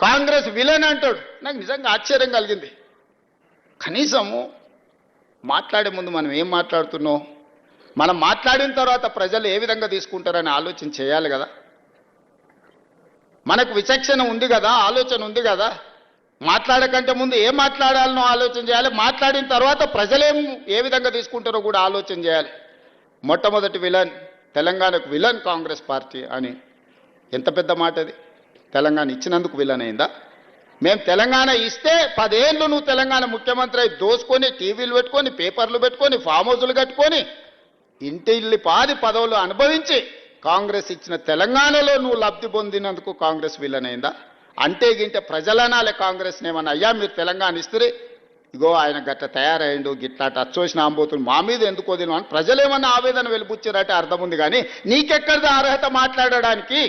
Congress villain అంటాడు. నాకు నిజంగా ఆశ్చర్యం కలిగింది. కనీసము మాట్లాడే ముందు మనం ఏం మాట్లాడుతున్నాం? మనం మాట్లాడిన తర్వాత ప్రజలు ఏ విధంగా తీసుకుంటారని ఆలోచన చేయాలి కదా. మనకు విచక్షణ ఉంది కదా ఆలోచన ఉంది కదా. మాట్లాడకంటే ముందు ఏం మాట్లాడాలనో ఆలోచన చేయాలి. మాట్లాడిన తర్వాత ప్రజలేం ఏ విధంగా తీసుకుంటారో కూడా ఆలోచన చేయాలి. మొట్టమొదటి విలన్ తెలంగాణకు విలన్ కాంగ్రెస్ పార్టీ అని. ఎంత పెద్ద మాట అది తెలంగాణ ఇచ్చినందుకు విలనైందా మేము తెలంగాణ ఇస్తే పదేళ్ళు నువ్వు తెలంగాణ ముఖ్యమంత్రి అయి దోసుకొని టీవీలు పెట్టుకొని పేపర్లు పెట్టుకొని ఫామ్ హౌజులు కట్టుకొని ఇంటిల్లి పాది పదవులు అనుభవించి కాంగ్రెస్ ఇచ్చిన తెలంగాణలో నువ్వు లబ్ధి పొందినందుకు కాంగ్రెస్ విలనైందా అంటే గింటే ప్రజలనాలే కాంగ్రెస్ ఏమన్నా అయ్యా మీరు తెలంగాణ ఇస్తే ఇగో ఆయన గట్ట తయారయ్యండు గిట్లా అచ్చోసిన ఆంబోతులు మా మీద ఎందుకు వదిలిన అని ప్రజలేమన్నా ఆవేదన వెలిపుచ్చారంటే అర్థం ఉంది కానీ నీకెక్కడిది అర్హత మాట్లాడడానికి?